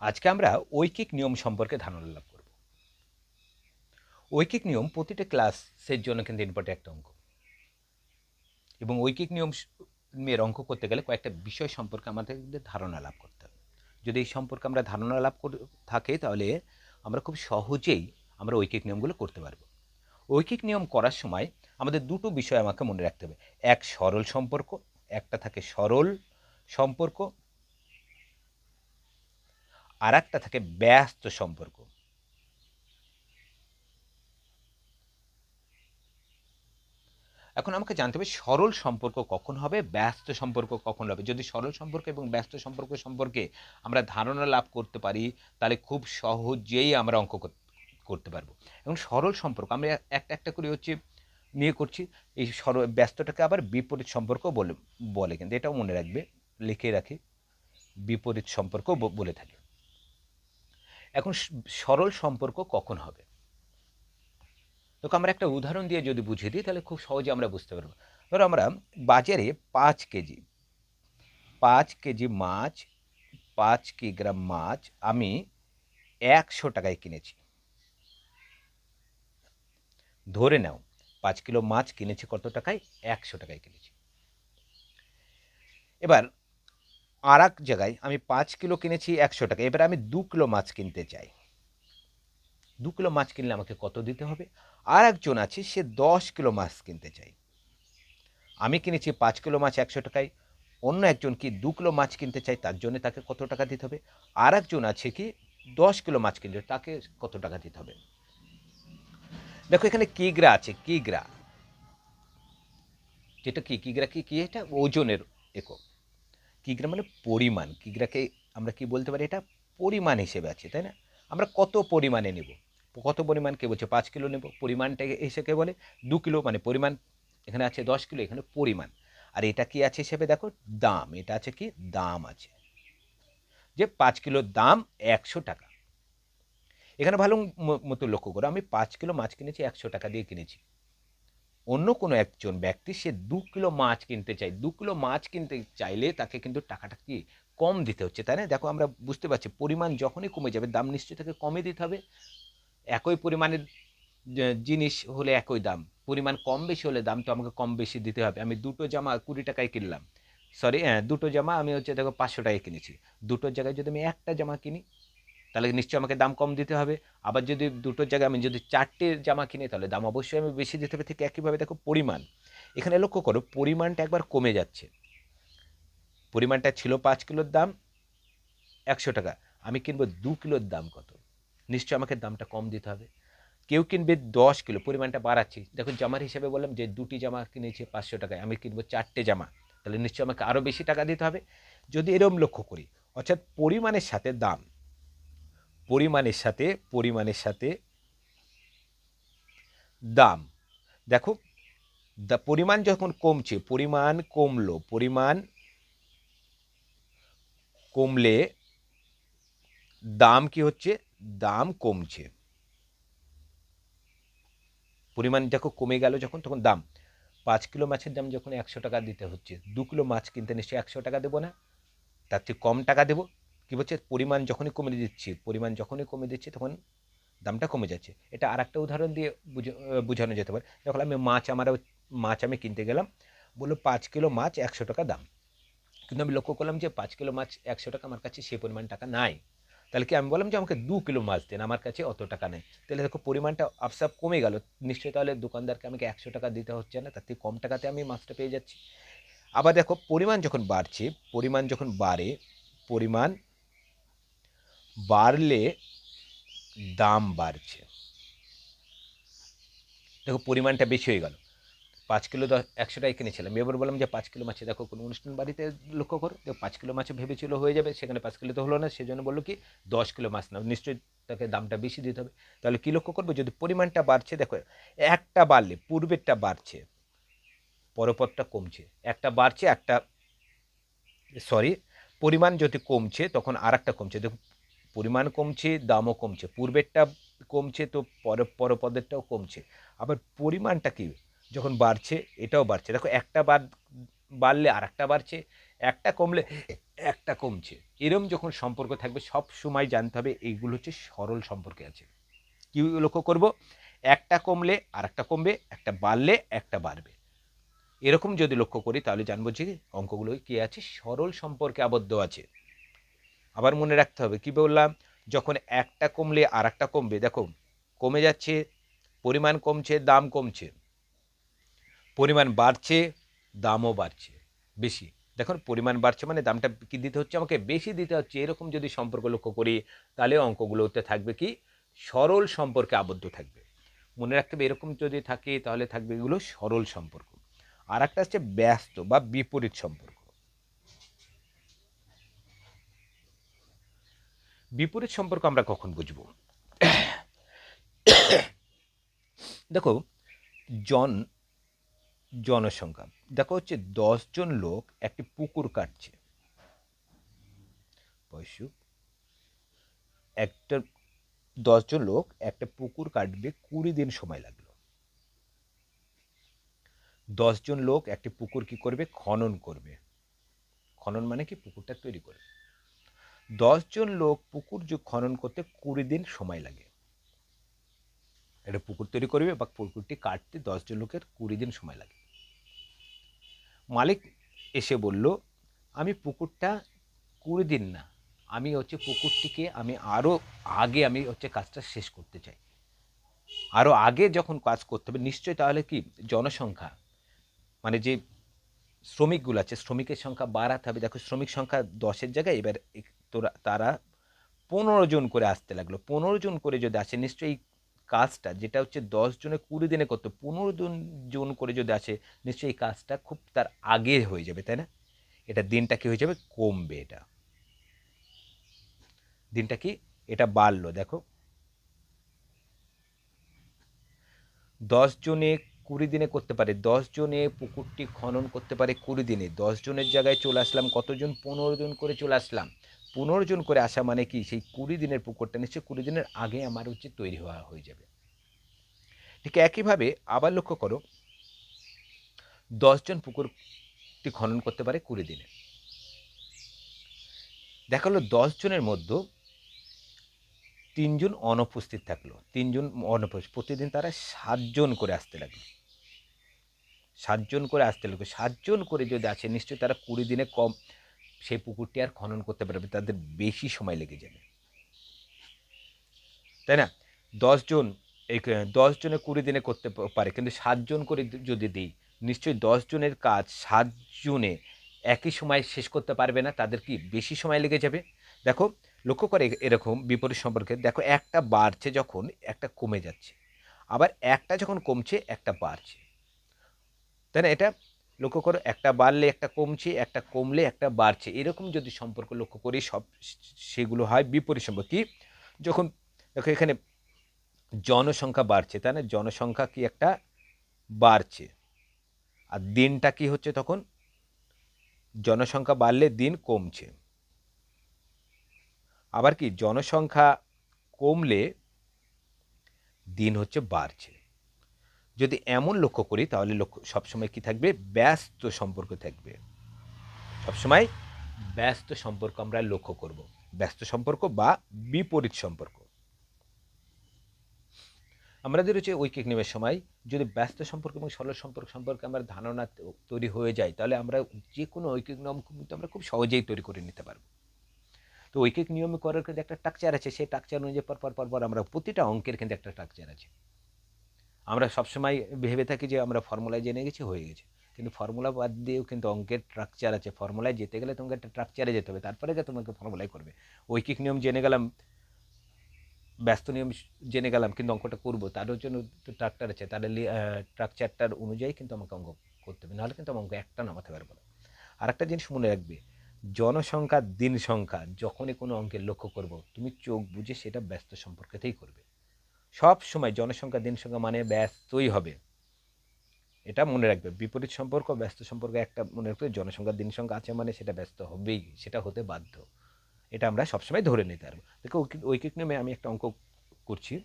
আজকে আমরা ঐকিক নিয়ম সম্পর্কে ধারণা লাভ করব। ঐকিক নিয়ম প্রতিটা ক্লাসের জন্য কিন্তু ইম্পর্টেন্ট একটা অঙ্ক এবং ঐকিক নিয়ম এর অঙ্ক করতে গেলে কয়েকটা বিষয় সম্পর্কে আমাদের ধারণা লাভ করতে হবে। যদি এই সম্পর্কে আমরা ধারণা লাভ করে থাকে, তাহলে আমরা খুব সহজেই আমরা ঐকিক নিয়মগুলো করতে পারব। ঐকিক নিয়ম করার সময় আমাদের দুটো বিষয় আমাকে মনে রাখতে হবে। এক সরল সম্পর্ক, একটা থাকে সরল সম্পর্ক আর একটা থাকে ব্যস্ত সম্পর্ক। এখন আমাকে জানতে হবে সরল সম্পর্ক কখন হবে, ব্যস্ত সম্পর্ক কখন হবে? যদি সরল সম্পর্ক এবং ব্যস্ত সম্পর্ক সম্পর্কে আমরা ধারণা লাভ করতে পারি, তাহলে খুব সহজেই আমরা অঙ্ক করতে পারব। এবং সরল সম্পর্ক, আমরা একটা একটা করে হচ্ছে নিয়ে করছি, এই সরল ব্যস্তটাকে আবার বিপরীত সম্পর্ক বলে বলে কিন্তু এটাও মনে রাখবে, লিখে রাখি, বিপরীত সম্পর্ক বলে থাকে। এখন সরল সম্পর্ক কখন হবে? তোকে আমরা একটা উদাহরণ দিয়ে যদি বুঝিয়ে দিই, তাহলে খুব সহজে আমরা বুঝতে পারব। ধরো আমরা বাজারে পাঁচ কেজি পাঁচ কেজি মাছ, পাঁচ কিগ্রাম মাছ আমি একশো টাকায় কিনেছি। ধরে নাও, পাঁচ কিলো মাছ কিনেছি কত টাকায়? একশো টাকায় কিনেছি। এবার আর এক জায়গায় আমি পাঁচ কিলো কিনেছি একশো টাকা। এবার আমি দু কিলো মাছ কিনতে চাই। দু কিলো মাছ কিনলে আমাকে কত দিতে হবে? আর একজন আছে, সে দশ কিলো মাছ কিনতে চাই। আমি কিনেছি পাঁচ কিলো মাছ একশো টাকায়। অন্য একজন কি দু কিলো মাছ কিনতে চাই তার জন্য তাকে কত টাকা দিতে হবে? আর একজন আছে কি দশ কিলো মাছ কিনতে তাকে কত টাকা দিতে হবে? দেখো, এখানে কিগ্রা আছে, কিগ্রা। যেটা কি, কিগ্রা কি কি এটা? ওজনের একক। কিগ্রা মানে পরিমাণ। কিগ্রাকে আমরা কি বলতে পারি? এটা পরিমাণ হিসেবে আছে, তাই না? আমরা কত পরিমাণে নেব? কত পরিমাণ কে বলছে? পাঁচ কিলো নেব। পরিমাণটা এসে কে বলে? দু কিলো মানে পরিমাণ এখানে আছে দশ কিলো, এখানে পরিমাণ। আর এটা কি আছে হিসেবে? দেখো, দাম। এটা আছে কি? দাম আছে। যে পাঁচ কিলোর দাম একশো টাকা। এখানে ভালো মতো লক্ষ্য করো। আমি পাঁচ কিলো মাছ কিনেছি, একশো টাকা দিয়ে কিনেছি। অন্য কোনো একজন ব্যক্তি সে দু কিলো মাছ কিনতে চায়, দু কিলো মাছ কিনতে চাইলে তাকে কিন্তু টাকাটা কি কম দিতে হচ্ছে, তাই না? দেখো আমরা বুঝতে পারছি, পরিমাণ যখনই কমে যাবে, দাম নিশ্চয়ই তাকে কমে দিতে হবে। একই পরিমাণের জিনিস হলে একই দাম, পরিমাণ কম বেশি হলে দাম তো আমাকে কম বেশি দিতে হবে। আমি দুটো জামা কুড়ি টাকায় কিনলাম সরি হ্যাঁ দুটো জামা আমি হচ্ছে দেখো পাঁচশো টাকায় কিনেছি। দুটোর জায়গায় যদি আমি একটা জামা কিনি তাহলে নিশ্চয়ই আমাকে দাম কম দিতে হবে। আবার যদি দুটোর জায়গায় আমি যদি চারটে জামা কিনি, তাহলে দাম অবশ্যই আমি বেশি দিতে হবে। ঠিক একইভাবে দেখো পরিমাণ। এখানে লক্ষ্য করো, পরিমাণটা একবার কমে যাচ্ছে। পরিমাণটা ছিল পাঁচ কিলোর দাম, একশো টাকা। আমি কিনবো দু কিলোর দাম কত? নিশ্চয় আমাকে দামটা কম দিতে হবে। কেউ কিনবে দশ কিলো, পরিমাণটা বাড়াচ্ছি। দেখুন জামার হিসেবে বললাম যে দুটি জামা কিনেছি পাঁচশো টাকায়, আমি কিনবো চারটে জামা। তাহলে নিশ্চয় আমাকে আরও বেশি টাকা দিতে হবে। যদি এরম লক্ষ্য করি, অর্থাৎ পরিমাণের সাথে দাম। পরিমাণের সাথে পরিমাণের সাথে দাম। দেখো, দা, পরিমাণ যখন কমছে, পরিমাণ কমলো, পরিমাণ কমলে দাম কি হচ্ছে? দাম কমছে। পরিমাণ দেখো কমে গেল যখন, তখন দাম। পাঁচ কিলো মাছের দাম যখন একশো টাকা দিতে হচ্ছে, দু কিলো মাছ কিনতে নিশ্চয়ই একশো টাকা দেবো না? তার থেকে কম টাকা দেবো? কী বলছে? পরিমাণ যখনই কমে দিচ্ছি, পরিমাণ যখনই কমে দিচ্ছি তখন দামটা কমে যাচ্ছে। এটা আর একটা উদাহরণ দিয়ে বোঝানো যেতে পারে। যখন আমি মাছ আমার মাছ আমি কিনতে গেলাম। বলল, পাঁচ কিলো মাছ একশো টাকা দাম। কিন্তু আমি লক্ষ্য করলাম যে, পাঁচ কিলো মাছ একশো টাকা, আমার কাছে সেই পরিমাণ টাকা নাই। তাহলে কি আমি বললাম যে, আমাকে দু কিলো মাছ দেন, আমার কাছে অত টাকা নেই। তাহলে দেখো, পরিমাণটা আপসাপ কমে গেল। নিশ্চয়ই তাহলে দোকানদারকে আমাকে একশো টাকা দিতে হচ্ছে না, তার থেকে কম টাকাতে আমি মাছটা পেয়ে যাচ্ছি। আবার দেখো, পরিমাণ যখন বাড়ছে, পরিমাণ যখন বাড়ে, পরিমাণ বাড়লে দাম বাড়ছে। দেখো, পরিমাণটা বেশি হয়ে গেল। পাঁচ কিলো দশ, একশো টাকা কিনেছিলাম। এবার বললাম যে, পাঁচ কিলো মাছে দেখো, কোনো অনুষ্ঠান বাড়িতে লক্ষ্য করো। দেখো, পাঁচ কিলো মাছে ভেবেছিল হয়ে যাবে, সেখানে পাঁচ কিলো তো হলো না। সেজন্য বলল কি, দশ কিলো মাছ নাও। নিশ্চয়ই তাকে দামটা বেশি দিতে হবে। তাহলে কী লক্ষ্য করব? যদি পরিমাণটা বাড়ছে, দেখো, একটা বাড়লে, পূর্বেরটা বাড়ছে, পরপরটা কমছে। একটা বাড়ছে, একটা সরি পরিমাণ যদি কমছে, তখন আর একটা কমছে। দেখো পরিমাণ কমছে, দামও কমছে। পূর্বেরটা কমছে তো পর, পরপদেরটাও কমছে। আবার পরিমাণটা কী? যখন বাড়ছে, এটাও বাড়ছে। দেখো, একটা বাদ, বাড়লে আর একটা বাড়ছে, একটা কমলে একটা কমছে। এরম যখন সম্পর্ক থাকবে, সব সময় জানতে হবে এইগুলো হচ্ছে সরল সম্পর্কে আছে। কী লক্ষ্য করব? একটা কমলে আর একটা কমবে, একটা বাড়লে একটা বাড়বে। এরকম যদি লক্ষ্য করি, তাহলে জানব যে অঙ্কগুলো কি আছে? সরল সম্পর্কে আবদ্ধ আছে। আবার মনে রাখতে হবে, কি বললাম? যখন একটা কমলে আর একটা কমবে, দেখো, কমে যাচ্ছে, পরিমাণ কমছে, দাম কমছে। পরিমাণ বাড়ছে, দামও বাড়ছে, বেশি। দেখুন, পরিমাণ বাড়ছে মানে দামটা কি দিতে হচ্ছে আমাকে? বেশি দিতে হচ্ছে। এরকম যদি সম্পর্ক লক্ষ্য করি, তাহলে অঙ্কগুলোতে থাকবে কি? সরল সম্পর্কে আবদ্ধ থাকবে। মনে রাখতে হবে, এরকম যদি থাকে, তাহলে থাকবে এগুলো সরল সম্পর্ক। আর একটা হচ্ছে ব্যস্ত বা বিপরীত সম্পর্ক। বিপরীত সম্পর্ক আমরা কখন বুঝব? দেখো, জন জনসংখ্যা দেখো হচ্ছে দশজন লোক একটি পুকুর কাটছে। পয়সু একটা, দশজন লোক একটা পুকুর কাটবে কুড়ি দিন সময় লাগল। দশজন লোক একটি পুকুর কি করবে? খনন করবে। খনন মানে কি? পুকুরটা তৈরি করবে। দশজন লোক পুকুর যে খনন করতে কুড়ি দিন সময় লাগে। একটা পুকুর তৈরি করবে বা পুকুরটি কাটতে দশজন লোকের কুড়ি দিন সময় লাগে। মালিক এসে বলল, আমি পুকুরটা কুড়ি দিন না, আমি হচ্ছে পুকুরটিকে আমি আরও আগে আমি হচ্ছে কাজটা শেষ করতে চাই। আরও আগে যখন কাজ করতে হবে, নিশ্চয়ই তাহলে কি জনসংখ্যা মানে যে শ্রমিকগুলো আছে, শ্রমিকের সংখ্যা বাড়াতে হবে। দেখো, শ্রমিক সংখ্যা দশের জায়গায়, এবার তোরা, তারা পনেরো জন করে আসতে লাগল। পনেরো জন করে যদি আসে, নিশ্চয়ই কাজটা যেটা হচ্ছে দশ জনে কুড়ি দিনে করতো, পনেরো জন জন করে যদি আসে, নিশ্চয়ই কাজটা খুব তার আগে হয়ে যাবে, তাই না? এটা দিনটা কি হয়ে যাবে? কমবে এটা। দিনটা কি? এটা বাড়লো, দেখো। দশ জনে কুড়ি দিনে করতে পারে, দশ জনে পুকুরটি খনন করতে পারে কুড়ি দিনে, দশ জনের জায়গায় চলে আসলাম, কতজন? পনেরো জন করে চলে আসলাম। পনেরো জন করে আসা মানে কি? সেই কুড়ি দিনের পুকুরটা নিশ্চয়ই কুড়ি দিনের আগে আমার হচ্ছে তৈরি হওয়া হয়ে যাবে। ঠিক একইভাবে আবার লক্ষ্য করো, দশজন পুকুরটি খনন করতে পারে কুড়ি দিনে। দেখা হলো দশ জনের মধ্যে তিনজন অনুপস্থিত থাকল। তিনজন অনুপস্থিত, প্রতিদিন তারা সাতজন করে আসতে লাগল। সাতজন করে আসতে লাগল। সাতজন করে যদি আসে, নিশ্চয়ই তারা কুড়ি দিনে কম সেই পুকুরটি আর খনন করতে পারবে তাদের বেশি সময় লেগে যাবে। তাই না? দশজন এই দশ জনে কুড়ি দিনে করতে পারে, কিন্তু সাতজন করে যদি দিই, নিশ্চয়ই দশ জনের কাজ সাতজনে একই সময় শেষ করতে পারবে না, তাদের কি বেশি সময় লেগে যাবে? দেখো, লক্ষ্য করে এরকম বিপরীত সম্পর্কে, দেখো একটা বাড়ছে যখন একটা কমে যাচ্ছে, আবার একটা যখন কমছে, একটা বাড়ছে। তাই না? এটা লক্ষ্য করো, একটা বাড়লে একটা কমছে, একটা কমলে একটা বাড়ছে। এরকম যদি সম্পর্ক লক্ষ্য করি, সব সেগুলো হয় বিপরীত সম্পর্ক কি? যখন দেখো এখানে জনসংখ্যা বাড়ছে, তাই না? জনসংখ্যা কি একটা বাড়ছে। আর দিনটা কি হচ্ছে তখন? জনসংখ্যা বাড়লে দিন কমছে। আবার কি? জনসংখ্যা কমলে দিন হচ্ছে বাড়ছে। যদি এমন লক্ষ্য করি, তাহলে লক্ষ্য, সবসময় কি থাকবে? ব্যস্ত সম্পর্ক থাকবে। সবসময় ব্যস্ত সম্পর্ক আমরা লক্ষ্য করব। ব্যস্ত সম্পর্ক বা বিপরীত সম্পর্ক। আমাদের হচ্ছে ঐকিক নিয়মের সময়, যদি ব্যস্ত সম্পর্ক এবং সরল সম্পর্ক সম্পর্কে আমার ধারণা তৈরি হয়ে যায়, তাহলে আমরা যে কোনো ঐকিক নিয়ম কিন্তু আমরা খুব সহজেই তৈরি করে নিতে পারব। তো ঐকিক নিয়মে করার কিন্তু একটা স্ট্রাকচার আছে, সেই স্ট্রাকচার অনুযায়ী পর পর পর আমরা প্রতিটা অঙ্কের কিন্তু একটা স্ট্রাকচার আছে। আমরা সবসময় ভেবে থাকি যে আমরা ফর্মুলায় জেনে গেছি, হয়ে গেছে। কিন্তু ফর্মুলা বাদ দিয়েও কিন্তু অঙ্কের স্ট্রাকচার আছে। ফর্মুলায় যেতে গেলে তোমাকে একটা স্ট্রাকচারে যেতে হবে। তারপরে গিয়ে তোমাকে ফর্মুলাই করবে। ঐকিক নিয়ম জেনে গেলাম, ব্যস্ত নিয়ম জেনে গেলাম, কিন্তু অঙ্কটা করব। তারও জন্য ট্রাক্টার আছে। তার স্ট্রাকচারটার অনুযায়ী কিন্তু আমাকে অঙ্ক করতে হবে। নাহলে কিন্তু অঙ্ক একটা নামাতে পারব না। আর একটা জিনিস মনে রাখবে, জনসংখ্যা, দিন সংখ্যা, যখনই কোনো অঙ্কের লক্ষ্য করব, তুমি চোখ বুঝে সেটা ব্যস্ত সম্পর্কেতেই করবে। সব সময় জনসংখ্যা, দিন সংখ্যা মানে ব্যস্তই হবে। এটা মনে রাখবে। বিপরীত সম্পর্ক, ব্যস্ত সম্পর্ক একটা মনে রাখবে, জনসংখ্যা, দিন সংখ্যা আছে মানে সেটা ব্যস্ত হবেই, সেটা হতে বাধ্য। এটা আমরা সবসময় ধরে নিতে পারব। দেখো ঐকিক- নিয়মে আমি একটা অঙ্ক করছি।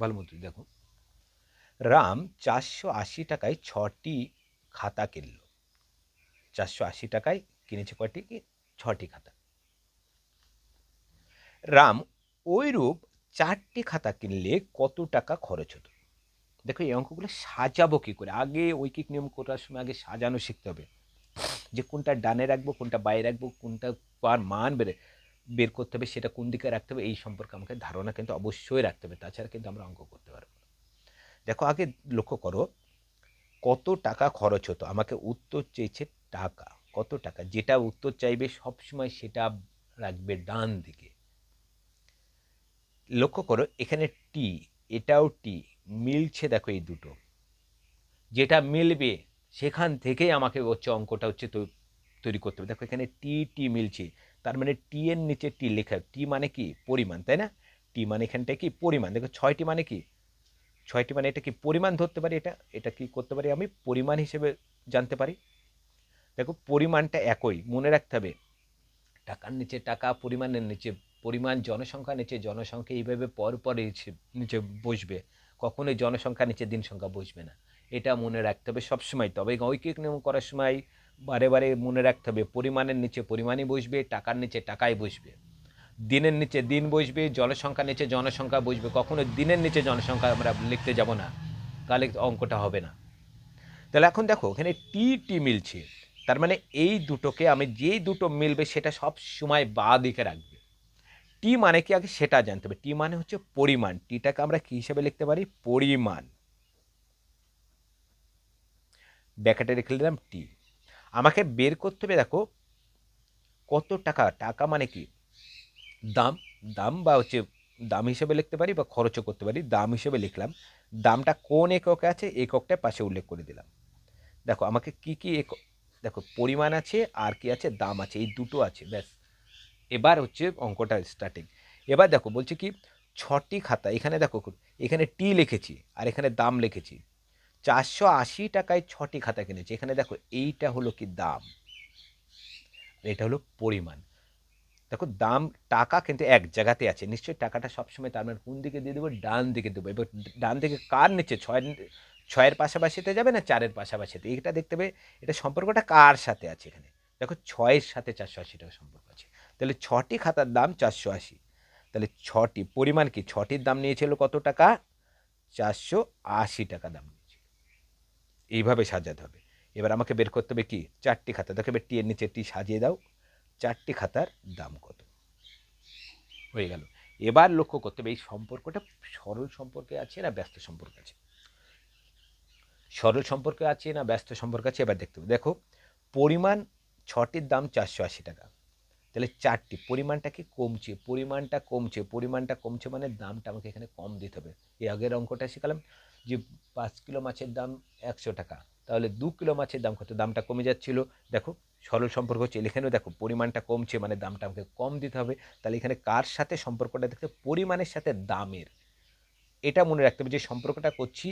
ভালো মতো দেখো। রাম চারশো আশি টাকায় ছটি খাতা কিনল। চারশো আশি টাকায় কিনেছে কয়টি? কি? ছটি খাতা। রাম ওইরূপ চারটি খাতা কিনলে কত টাকা খরচ হতো? দেখো, এই অঙ্কগুলো সাজাবো কী করে? আগে ঐকিক নিয়ম করার সময় আগে সাজানো শিখতে হবে। যে কোনটা ডানে রাখব, কোনটা বাইরে রাখব, কোনটা কার মান বেড়ে বের করতে হবে, সেটা কোন দিকে রাখতে হবে, এই সম্পর্কে আমাকে ধারণা কিন্তু অবশ্যই রাখতে হবে। তাছাড়া কিন্তু আমরা অঙ্ক করতে পারব। দেখো, আগে লক্ষ্য করো, কত টাকা খরচ হতো? আমাকে উত্তর চেয়েছে টাকা, কত টাকা? যেটা উত্তর চাইবে সবসময় সেটা রাখবে ডান দিকে। লক্ষ্য করো, এখানে টি এটাও টি মিলছে দেখো এই দুটো। যেটা মিলবে, সেখান থেকেই আমাকে হচ্ছে অঙ্কটা হচ্ছে তৈরি করতে হবে। দেখো এখানে টি টি মিলছে, তার মানে টি এর নিচে টি লেখা টি মানে কি? পরিমাণ, তাই না? টি মানে এখানটায় কি? পরিমাণ। দেখো ছয়টি মানে কি? ছয়টি মানে এটা কি পরিমাণ ধরতে পারি এটা? এটা কি করতে পারি আমি? পরিমাণ হিসেবে জানতে পারি। দেখো পরিমাণটা একই, মনে রাখতে হবে। টাকার নিচে টাকা, পরিমাণের নিচে, পরিমাণ জনসংখ্যা নিচে, জনসংখ্যা এইভাবে পর পর নিচে- বসবে। কখনোই জনসংখ্যা নিচে দিন সংখ্যা বসবে না। এটা মনে রাখতে হবে সবসময়। তবে ঐকিক নিয়ম করার সময় বারে বারে মনে রাখতে হবে, পরিমাণের নিচে পরিমাণই বসবে, টাকার নিচে টাকাই বসবে। দিনের নিচে দিন বসবে জনসংখ্যা নিচে জনসংখ্যা বসবে। কখনো দিনের নিচে জনসংখ্যা আমরা লিখতে যাব না। তাহলে অঙ্কটা হবে না। তাহলে এখন দেখো, এখানে টি টি মিলছে। তার মানে এই দুটোকে আমি যেই দুটো মিলবে সেটা সব সময় বা দিকে রাখবে। টি মানে কি? আগে সেটা জানতে হবে। টি মানে হচ্ছে পরিমাণ। টিটাকে আমরা কি হিসেবে লিখতে পারি? পরিমাণ। ব্যাকেটে রেখে দিলাম টি। আমাকে বের করতে হবে, দেখো, কত টাকা? টাকা মানে কি? দাম। দাম বা হচ্ছে দাম হিসেবে লিখতে পারি বা খরচও করতে পারি। দাম হিসেবে লিখলাম। দামটা কোন এককে আছে? এককটা পাশে উল্লেখ করে দিলাম। দেখো, আমাকে কি কি এক দেখো, পরিমাণ আছে, আর কি আছে, দাম আছে, এই দুটো আছে, ব্যাস। এবার হচ্ছে অঙ্কটা স্টার্টিং এবার দেখো, বলছে কি, ছটি খাতা, এখানে দেখো, এখানে টি লিখেছি, আর এখানে দাম লিখেছি। চারশো আশি টাকায় ছটি খাতা কিনেছি, এখানে দেখো, এইটা হলো কি দাম? এটা হলো পরিমাণ। দেখো, দাম, টাকা কিন্তু এক জায়গাতে আছে, নিশ্চয়ই টাকাটা সবসময় তার মানে কোন দিকে দিয়ে দেবো, ডান দিকে দেবো। এবার ডান দিকে কার নিচে? ছয়ের ছয়ের পাশাপাশিতে যাবে না চারের পাশাপাশিতে? এটা দেখতে হবে, এটা সম্পর্কটা কার সাথে আছে এখানে? দেখো ছয়ের সাথে চারশো আশি টাকা সম্পর্ক আছে। তাহলে ছটি খাতার দাম চারশো আশি। তাহলে ছটি, পরিমাণ কি? ছটির দাম নিয়েছিল কত টাকা? চারশো আশি টাকা দাম নিয়েছিল। এইভাবে সাজাতে হবে। এবার আমাকে বের করতে হবে কি? চারটি খাতা। দেখো এবার টি এর নিচে টি সাজিয়ে দাও। চারটি খাতার দাম কত? হয়ে গেল। এবার লক্ষ্য করতে হবে এই সম্পর্কটা সরল সম্পর্কে আছে না ব্যস্ত সম্পর্কে আছে? সরল সম্পর্কে আছে না ব্যস্ত সম্পর্কে আছে, এবার দেখতে হবে। দেখো, পরিমাণ ছটির দাম চারশো আশি টাকা। তাহলে চারটি, পরিমাণটা কি কমছে? পরিমাণটা কমছে পরিমাণটা কমছে মানে দামটা আমাকে এখানে কম দিতে হবে। এই আগের অঙ্কটা শিখালাম যে পাঁচ কিলো মাছের দাম একশো টাকা। তাহলে দু কিলো মাছের দাম কত? দামটা কমে যাচ্ছিল। দেখো, সরল সম্পর্ক হচ্ছে এখানেও দেখো, পরিমাণটা কমছে মানে দামটা আমাকে কম দিতে হবে। তাহলে এখানে কার সাথে সম্পর্কটা দেখতে পরিমাণের সাথে দামের। এটা মনে রাখতে হবে যে সম্পর্কটা করছি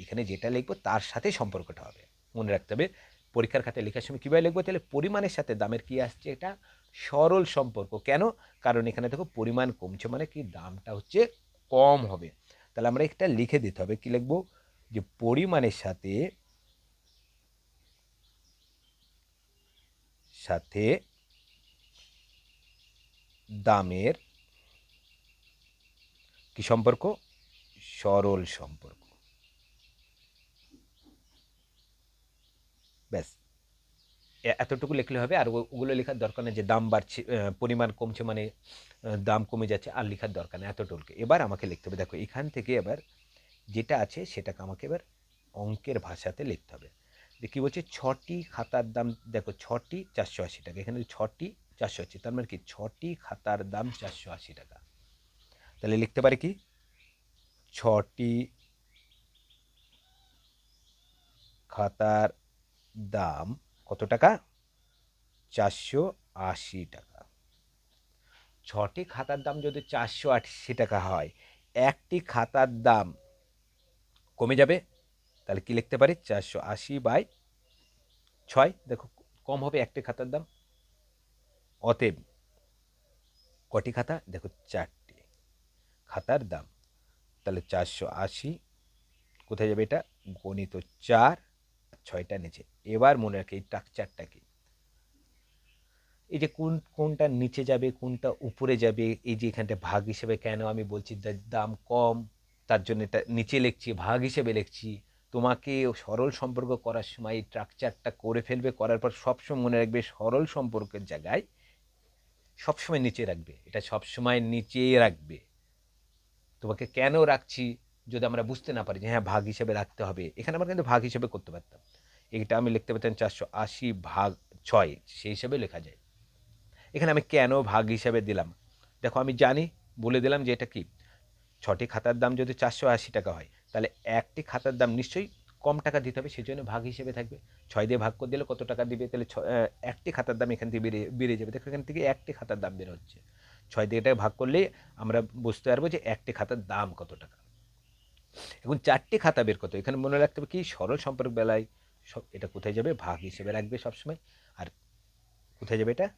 এখানে যেটা লিখব তার সাথে সম্পর্কটা হবে। মনে রাখতে হবে, পরীক্ষার খাতায় লেখার সময় কীভাবে লিখব? তাহলে পরিমাণের সাথে দামের কী আসছে? এটা সরল সম্পর্ক। কেন? কারণ এখানে দেখো পরিমাণ কমছে মানে কি? দামটা হচ্ছে কম হবে। তাহলে আমরা একটা লিখে দিতে হবে। কি লিখব? যে পরিমাণের সাথে সাথে দামের কি সম্পর্ক? সরল সম্পর্ক। ব্যাস। এতটুকু লিখলে হবে। আর ওগুলো লেখার দরকার নেই যে দাম বাড়ছে পরিমাণ কমছে মানে দাম কমে যাচ্ছে আর লেখার দরকার নেই এতটুকু এবার আমাকে লিখতে হবে। দেখো, এখান থেকে এবার যেটা আছে সেটাকে আমাকে এবার অঙ্কের ভাষাতে লিখতে হবে। যে কী বলছে? ছটি খাতার দাম, দেখো, ছটি চারশো আশি টাকা। এখানে ছটি চারশো আশি, তার মানে কি? ছটি খাতার দাম চারশো আশি টাকা। তাহলে লিখতে পারি কি? ছটি খাতার দাম কত টাকা? চারশো আশি টাকা। ছটি খাতার দাম যদি চারশো আশি টাকা হয়, একটি খাতার দাম কমে যাবে? তাহলে কি লিখতে পারি? চারশো আশি বাই ছয়। দেখো, কম হবে একটি খাতার দাম। অতএব কটি খাতা? দেখো, চারটি খাতার দাম। তাহলে চারশো আশি কোথায় যাবে এটা? গণিত চার। ছয়টা নিচে। এবার মনে রাখে এই স্ট্রাকচারটা কি। এই যে কোন, কোনটা নিচে যাবে, কোনটা উপরে যাবে, এই যে এখানটা ভাগ হিসেবে কেন আমি বলছি দাম কম, তার জন্য এটা নিচে লিখছি, ভাগ হিসেবে লিখছি, তোমাকে সরল সম্পর্ক করার সময় এই স্ট্রাকচারটা করে ফেলবে, করার পর সবসময় মনে রাখবে সরল সম্পর্কের জায়গায় সবসময় নিচে রাখবে। এটা সবসময় নিচে রাখবে। তোমাকে কেন রাখছি যদি আমরা বুঝতে না পারি যে হ্যাঁ ভাগ হিসেবে রাখতে হবে। এখানে আমরা কিন্তু ভাগ হিসেবে করতে পারতাম। এটা আমি লিখতে পারতাম চারশো আশি ভাগ ছয়, সেই হিসাবে লেখা যায়। এখানে আমি কেন ভাগ হিসাবে দিলাম? দেখো, আমি জানি, বলে দিলাম যে এটা কি? ছটি খাতার দাম যদি চারশো আশি টাকা হয়, তাহলে একটি খাতার দাম নিশ্চয়ই কম টাকা দিতে হবে সেই জন্য ভাগ হিসেবে থাকবে। ছয় দিয়ে ভাগ করে দিলে কত টাকা দিবে? তাহলে ছ- একটি খাতার দাম এখান থেকে বেড়ে বেড়ে যাবে। দেখো, এখান থেকে একটি খাতার দাম বের হচ্ছে। ছয় দিয়ে এটাকে ভাগ করলে আমরা বুঝতে পারব যে একটি খাতার দাম কত টাকা। এখন চারটি খাতা বের করতে এখানে মনে রাখতে হবে কি? সরল সম্পর্ক বেলায় সব, এটা কোথায় যাবে? ভাগ হিসেবে রাখবে সবসময়। আর কোথায় যাবে এটা?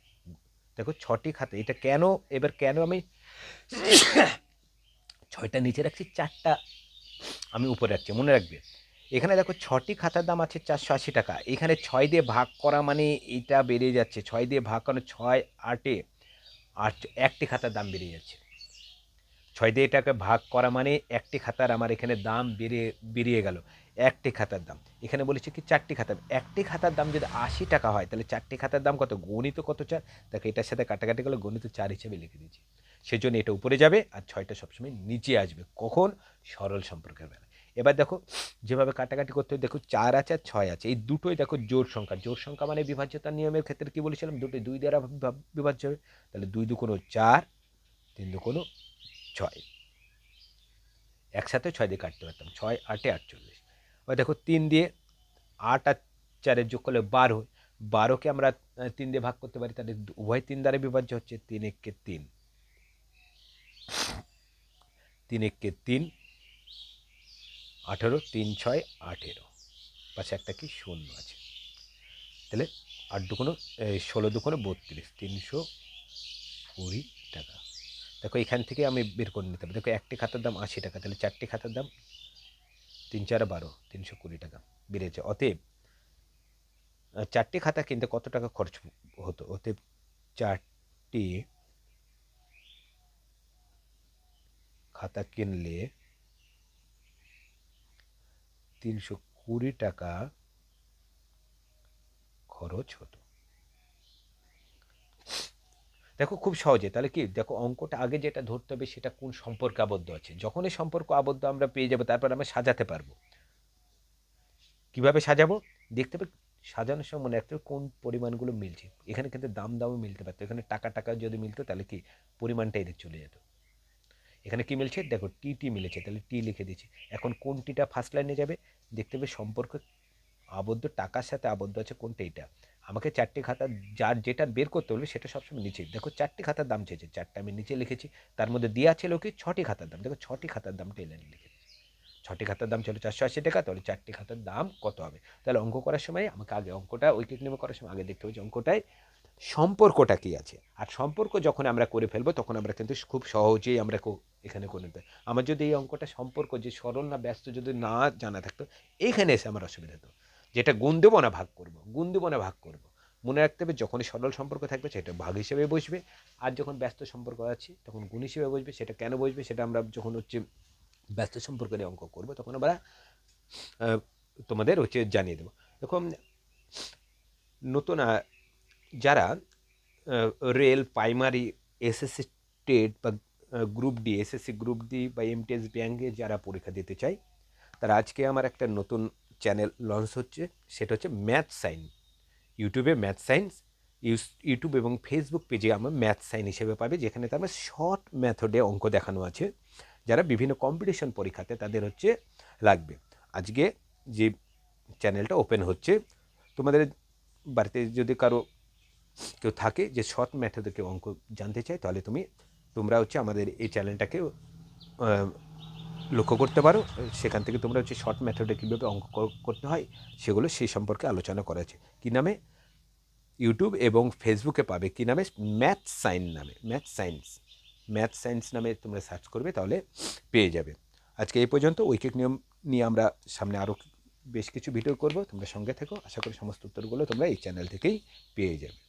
দেখো, ছটি খাতা। এটা কেন, এবার কেন আমি ছয়টা নিচে রাখছি, চারটা আমি উপরে রাখছি, মনে রাখবে। এখানে দেখো, ছটি খাতার দাম আছে চারশো আশি টাকা। এখানে ছয় দিয়ে ভাগ করা মানে এটা বেড়ে যাচ্ছে। ছয় দিয়ে ভাগ করানো ছয় আটে আট একটি খাতার দাম বেড়ে যাচ্ছে। ছয় দিয়ে এটাকে ভাগ করা মানে একটি খাতার আমার এখানে দাম বেড়ে, বেরিয়ে গেল। একটি খাতার দাম। এখানে বলেছে কি চারটি খাতা একটি খাতার দাম যদি আশি টাকা হয়, তাহলে চারটি খাতার দাম কত? গণিত কত চার? দেখো, এটার সাথে কাটাকাটি গেলে গণিত চার হিসেবে লিখে দিয়েছি। সেই জন্য এটা উপরে যাবে আর ছয়টা সবসময় নিচে আসবে। কখন? সরল সম্পর্কের বেলা এবার দেখো, যেভাবে কাটাকাটি করতে হয়, দেখো, চার আছে আর ছয় আছে। এই দুটোই দেখো জোর সংখ্যা। জোর সংখ্যা মানে বিভাজ্যতার নিয়মের ক্ষেত্রে কি বলেছিলাম? দুটোই দুই দ্বারা বিভাজ্য হবে তাহলে দুই দু দুকোনো চার, তিন দু দুকোনো ছয়। একসাথে ছয় দিয়ে কাটতে পারতাম। ছয়, আটে আটচল্লিশ। এবার দেখো তিন দিয়ে আট আর চারের যোগ করলে বারো বারোকে আমরা তিন দিয়ে ভাগ করতে পারি, তাহলে উভয় তিন দ্বারা বিভাজ্য হচ্ছে তিন এককে তিন। তিন এককে তিন, আঠেরো, তিন, ছয়, আঠেরো। পাশে একটা কি? শূন্য আছে। তাহলে আট দুকোনো ষোলো দুকোনো বত্রিশ, তিনশো কুড়ি টাকা। দেখো এখান থেকে আমি বের করে নিতে পারি দেখো একটি খাতার দাম আশি টাকা, তাহলে চারটি খাতার দাম তিন চার বারো, তিনশো কুড়ি টাকা। বেড়েছে অতএব চারটি খাতা কিনতে কত টাকা খরচ হতো? অতএব চারটি খাতা কিনলে তিনশো কুড়ি টাকা খরচ হতো। দেখো খুব সহজে, তাহলে কি? দেখো অঙ্কটা আগে যেটা ধরতে হবে সেটা কোন সম্পর্কে আবদ্ধ আছে। যখন এই সম্পর্ক আবদ্ধ আমরা পেয়ে যাব, তারপর আমরা সাজাতে পারব। কীভাবে সাজাবো? দেখতে হবে সাজানোর সময় মনে রাখতে হবে কোন পরিমাণগুলো মিলছে। এখানে কিন্তু দাম দামও মিলতে পারতো। এখানে টাকা টাকা যদি মিলতো, তাহলে কি? পরিমাণটা এদের চলে যেত। এখানে কি মিলছে? দেখো টি টি মিলেছে, তাহলে টি লিখে দিয়েছি। এখন কোন টিটা ফার্স্ট লাইনে যাবে? দেখতে হবে সম্পর্ক আবদ্ধ, টাকার সাথে আবদ্ধ আছে কোনটা এটা আমাকে চারটি খাতা যার যেটা বের করতে হলো সেটা সবসময় নিচে। দেখো চারটি খাতার দাম চেয়েছে, চারটা আমি নিচে লিখেছি, তার মধ্যে দেওয়া ছিল কি ছটি খাতার দাম। দেখো ছটি খাতার দামটা এই লাইনে লিখে ছটি খাতার দাম ছিল চারশো আশি টাকা, তাহলে চারটি খাতার দাম কত হবে? তাহলে অঙ্ক করার সময় আমাকে আগে অঙ্কটা ঐকিক নিয়মে করার সময়, আগে দেখতে হবে যে অঙ্কটায় সম্পর্কটা কী আছে। আর সম্পর্ক যখন আমরা করে ফেলব, তখন আমরা কিন্তু খুব সহজেই আমরা এখানে করে নিতে আমার যদি এই অঙ্কটা সম্পর্ক যে সরল না ব্যস্ত যদি না জানা থাকতো এইখানে এসে আমার অসুবিধা হতো। যেটা গুণ দেবো না ভাগ করব, গুণ দেবো না ভাগ করব। মনে রাখতে হবে যখনই সরল সম্পর্ক থাকবে সেটা ভাগ হিসেবে বসবে, আর যখন ব্যস্ত সম্পর্ক আছে তখন গুণ হিসেবে বসবে, সেটা কেন বসবে সেটা আমরা যখন হচ্ছে ব্যস্ত সম্পর্ক নিয়ে অঙ্ক করব তখন আমরা তোমাদের হচ্ছে জানিয়ে দেবো। দেখো নতুন যারা রেল, প্রাইমারি, এসএসসি টেট বা group D, SSC group D বা এমটিএস ব্যাঙ্কে যারা পরীক্ষা দিতে চায়, তারা আজকে আমার একটা নতুন চ্যানেল লঞ্চ হচ্ছে, সেটা হচ্ছে ম্যাথ সাইন ইউটিউবে ম্যাথ সায়েন্স ইউটিউব এবং ফেসবুক পেজে আমার ম্যাথ সাইন হিসেবে পাবে, যেখানে তার শর্ট মেথডে অঙ্ক দেখানো আছে। যারা বিভিন্ন কম্পিটিশন পরীক্ষাতে তাদের হচ্ছে লাগবে। আজকে যে চ্যানেলটা ওপেন হচ্ছে, তোমাদের বাড়িতে যদি কারও কেউ থাকে যে শর্ট মেথডে কেউ অঙ্ক জানতে চায়, তাহলে তুমি, তোমরা হচ্ছে আমাদের এই চ্যানেলটাকে লক্ষ্য করতে পারো, সেখান থেকে তোমরা হচ্ছে শর্ট মেথডে কীভাবে অঙ্ক করতে হয়, সেগুলো সেই সম্পর্কে আলোচনা করা আছে। কী নামে? ইউটিউব এবং ফেসবুকে পাবে। কী নামে? ম্যাথ সাইন নামে। ম্যাথ সায়েন্স ম্যাথ সায়েন্স নামে তোমরা সার্চ করবে, তাহলে পেয়ে যাবে। আজকে এই পর্যন্ত, ঐকিক নিয়ম নিয়ে আমরা সামনে আরও বেশ কিছু ভিডিও করব। তোমরা সঙ্গে থেকো। আশা করি সমস্ত উত্তরগুলো তোমরা এই চ্যানেল থেকেই পেয়ে যাবে।